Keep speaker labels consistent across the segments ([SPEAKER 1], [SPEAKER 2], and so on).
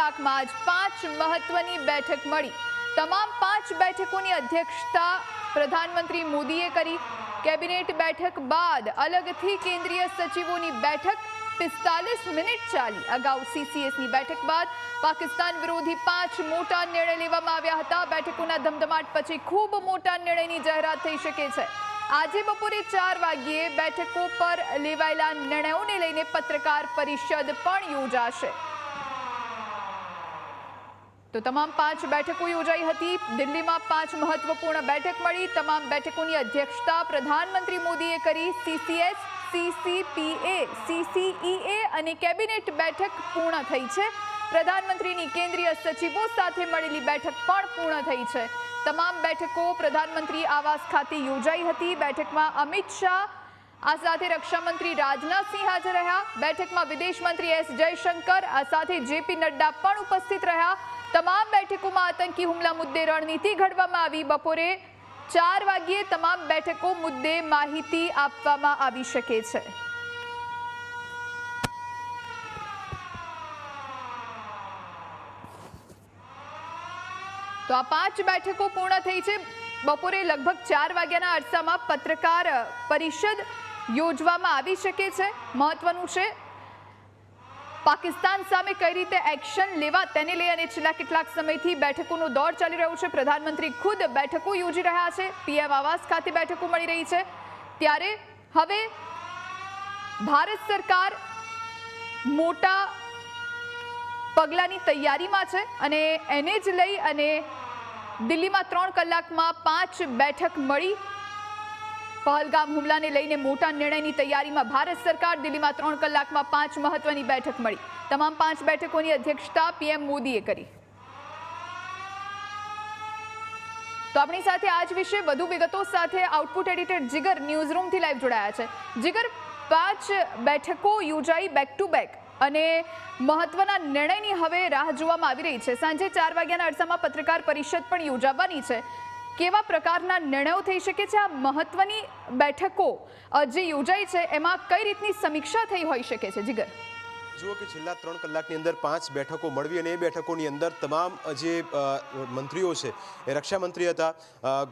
[SPEAKER 1] કલાકમાં આજ પાંચ મહત્વની બેઠક મળી. તમામ પાંચ બેઠકોની અધ્યક્ષતા પ્રધાનમંત્રી મોદીએ કરી. કેબિનેટ બેઠક બાદ અલગથી કેન્દ્રીય સચિવોની બેઠક. પિસ્તાલીસ મિનિટ ચાલી. અગાઉ સીસીએસની બેઠક બાદ પાકિસ્તાન વિરોધી પાંચ મોટા નિર્ણય લેવામાં આવ્યા હતા. બેઠકોના ધમધમાટ પછી ખૂબ મોટા નિર્ણયની જાહેરાત થઈ શકે છે. આજે બપોરે ચાર વાગ્યે બેઠકો પર લેવાયેલા નિર્ણયોને લઈને પત્રકાર પરિષદ પણ યોજાશે. તો તમામ પાંચ બેઠકો યોજાઈ હતી. દિલ્હીમાં પાંચ મહત્વપૂર્ણ બેઠક મળી. તમામ બેઠકોની અધ્યક્ષતા પ્રધાનમંત્રી મોદીએ કરી. સીસીએસ સીસીપીએ સીસીઈએ અને કેબિનેટ બેઠક પૂર્ણ થઈ છે. પ્રધાનમંત્રીની કેન્દ્રીય સચિવો સાથે મળેલી બેઠક પણ પૂર્ણ થઈ છે. તમામ બેઠકો પ્રધાનમંત્રી આવાસ ખાતે યોજાઈ હતી. બેઠકમાં અમિત શાહ, આ સાથે રક્ષામંત્રી રાજનાથસિંહ હાજર રહ્યા. બેઠકમાં વિદેશ મંત્રી એસ જયશંકર, આ સાથે જેપી નડ્ડા પણ ઉપસ્થિત રહ્યા. તમામ બેઠકોમાં આતંકી હુમલા મુદ્દે રણનીતિ ઘડવામાં આવી. બપોરે ચાર વાગ્યે તમામ બેઠકો મુદ્દે માહિતી આપવામાં આવી શકે છે. તો આ પાંચ બેઠકો પૂર્ણ થઈ છે. બપોરે લગભગ ચાર વાગ્યાના અરસામાં પત્રકાર પરિષદ યોજવામાં આવી શકે છે. મહત્વનું છે પાકિસ્તાન સામે કઈ રીતે એક્શન લેવા તેને લઈ અને છેલ્લા કેટલાક સમયથી બેઠકોનો દોર ચાલી રહ્યો છે. પ્રધાનમંત્રી ખુદ બેઠકો યોજી રહ્યા છે. પીએમ આવાસ ખાતે બેઠકો મળી રહી છે. ત્યારે હવે ભારત સરકાર મોટા પગલાંની તૈયારીમાં છે અને એને જ લઈ અને દિલ્હીમાં ત્રણ કલાકમાં પાંચ બેઠક મળી. પહલગામ હુમલાને લઈને મોટા નિર્ણયની તૈયારીમાં ભારત સરકાર દિલ્હીમાં ત્રણ કલાકમાં પાંચ મહત્વની બેઠક મળી. તમામ પાંચ બેઠકોની અધ્યક્ષતા પીએમ મોદીએ કરી. તો આપણી સાથે આજ વિશે વધુ વિગતો સાથે આઉટપુટ એડિટર જીગર ન્યૂઝ રૂમથી લાઈવ જોડાયા છે. જીગર, પાંચ બેઠકો યોજાઈ બેક ટુ બેક અને મહત્વના નિર્ણયની હવે રાહ જોવામાં આવી રહી છે. સાંજે ચાર વાગ્યાના અરસામાં પત્રકાર પરિષદ પણ યોજાવાની છે. કેવા પ્રકારના નિર્ણયો થઈ શકે છે આ મહત્વની બેઠકો જે યોજાઈ છે, એમાં કઈ રીતની સમીક્ષા થઈ હોઈ શકે છે? જીગર.
[SPEAKER 2] જુઓ કે છેલ્લા ત્રણ કલાકની અંદર પાંચ બેઠકો મળવી અને એ બેઠકોની અંદર તમામ જે મંત્રીઓ છે, એ રક્ષામંત્રી હતા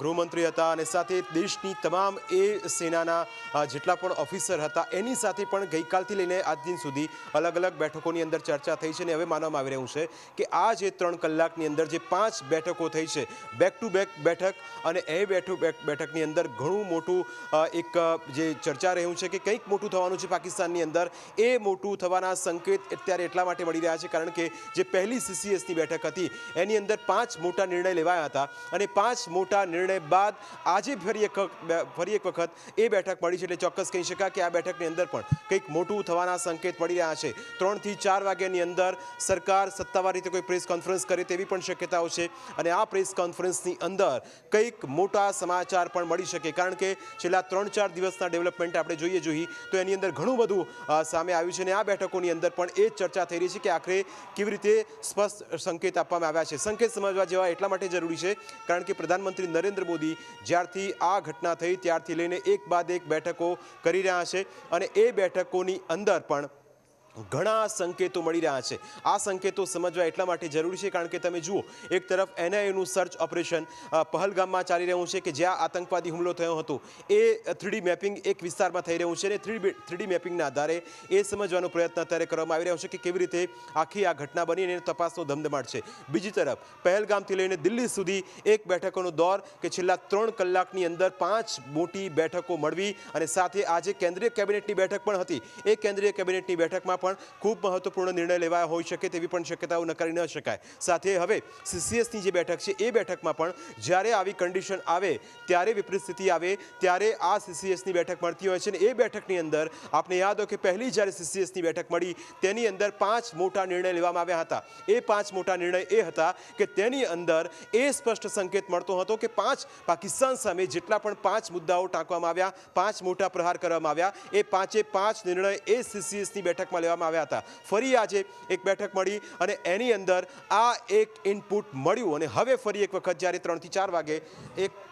[SPEAKER 2] ગૃહમંત્રી હતા અને સાથે દેશની તમામ એ સેનાના જેટલા પણ ઓફિસર હતા, એની સાથે પણ ગઈકાલથી લઈને આજ દિન સુધી અલગ અલગ બેઠકોની અંદર ચર્ચા થઈ છે અને હવે માનવામાં આવી રહ્યું છે કે આ જે ત્રણ કલાકની અંદર જે પાંચ બેઠકો થઈ છે બેક ટુ બેક બેઠક અને એ બેઠું બેક બેઠકની અંદર ઘણું મોટું એક જે ચર્ચા રહ્યું છે કે કંઈક મોટું થવાનું છે પાકિસ્તાનની અંદર, એ મોટું થવાના સંકેત અત્યારે એટલા માટે મળી રહ્યા છે કારણ કે જે પહેલી સીસીએસની બેઠક હતી, એની અંદર પાંચ મોટા નિર્ણય લેવાયા હતા અને પાંચ મોટા નિર્ણય બાદ આજે ફરી એક ફરી એક વખત એ બેઠક મળી છે એટલે ચોક્કસ કહી શકાય કે આ બેઠકની અંદર પણ કંઈક મોટું થવાના સંકેત મળી રહ્યા છે. ત્રણથી ચાર વાગ્યાની અંદર સરકાર સત્તાવાર રીતે કોઈ પ્રેસ કોન્ફરન્સ કરે તેવી પણ શક્યતાઓ છે અને આ પ્રેસ કોન્ફરન્સની અંદર કંઈક મોટા સમાચાર પણ મળી શકે. કારણ કે છેલ્લા ત્રણ ચાર દિવસના ડેવલપમેન્ટ આપણે જોઈએ જોઈએ તો એની અંદર ઘણું બધું સામે આવ્યું છે અને આ બેઠકોની અંદર પણ એ જ ચર્ચા થઈ રહી છે કે આખરે કેવી રીતે સ્પષ્ટ સંકેત આપવામાં આવ્યા છે. સંકેત સમજવા જેવા એટલા માટે જરૂરી છે, કારણ કે પ્રધાનમંત્રી નરેન્દ્ર મોદી જ્યારથી આ ઘટના થઈ ત્યારથી લઈને એક બાદ એક બેઠકો કરી રહ્યા છે અને એ બેઠકોની અંદર પણ ઘણા સંકેતો મળી રહ્યા છે. આ સંકેતો સમજવા એટલા માટે જરૂરી છે, કારણ કે તમે જુઓ, એક તરફ એનઆઈએનું સર્ચ ઓપરેશન પહલગામમાં ચાલી રહ્યું છે કે જ્યાં આતંકવાદી હુમલો થયો હતો. એ થ્રીડી મેપિંગ એક વિસ્તારમાં થઈ રહ્યું છે અને થ્રી થ્રીડી મેપિંગના આધારે એ સમજવાનો પ્રયત્ન અત્યારે કરવામાં આવી રહ્યો છે કે કેવી રીતે આખી આ ઘટના બની અને તપાસનો ધમધમાટ છે. બીજી તરફ, પહેલગામથી લઈને દિલ્હી સુધી એક બેઠકોનો દોર કે છેલ્લા ત્રણ કલાકની અંદર પાંચ મોટી બેઠકો મળવી અને સાથે આજે કેન્દ્રીય કેબિનેટની બેઠક પણ હતી. એ કેન્દ્રીય કેબિનેટની બેઠકમાં પણ ખૂબ મહત્વપૂર્ણ નિર્ણય લેવાયા હોઈ શકે તેવી પણ શક્યતાઓ નકારી ન શકાય. સાથે હવે સીસીએસની જે બેઠક છે, એ બેઠકમાં પણ જ્યારે આવી કન્ડિશન આવે, ત્યારે વિપરીત સ્થિતિ આવે, ત્યારે આ સીસીએસની બેઠક મળતી હોય છે અને એ બેઠકની અંદર આપણે યાદ હોય કે પહેલી જ્યારે સીસીએસની બેઠક મળી, તેની અંદર પાંચ મોટા નિર્ણય લેવામાં આવ્યા હતા. એ પાંચ મોટા નિર્ણય એ હતા કે તેની અંદર એ સ્પષ્ટ સંકેત મળતો હતો કે પાંચ પાકિસ્તાન સામે જેટલા પણ પાંચ મુદ્દાઓ ટાંકવામાં આવ્યા, પાંચ મોટા પ્રહાર કરવામાં આવ્યા, એ પાંચે પાંચ નિર્ણય એ સીસીએસની બેઠકમાં લેવામાં આવ્યા હતા. ફરી આજે એક બેઠક મળી અને એની અંદર આ એક ઇનપુટ મળ્યું અને હવે ફરી એક વખત જ્યારે ત્રણથી ચાર વાગે એક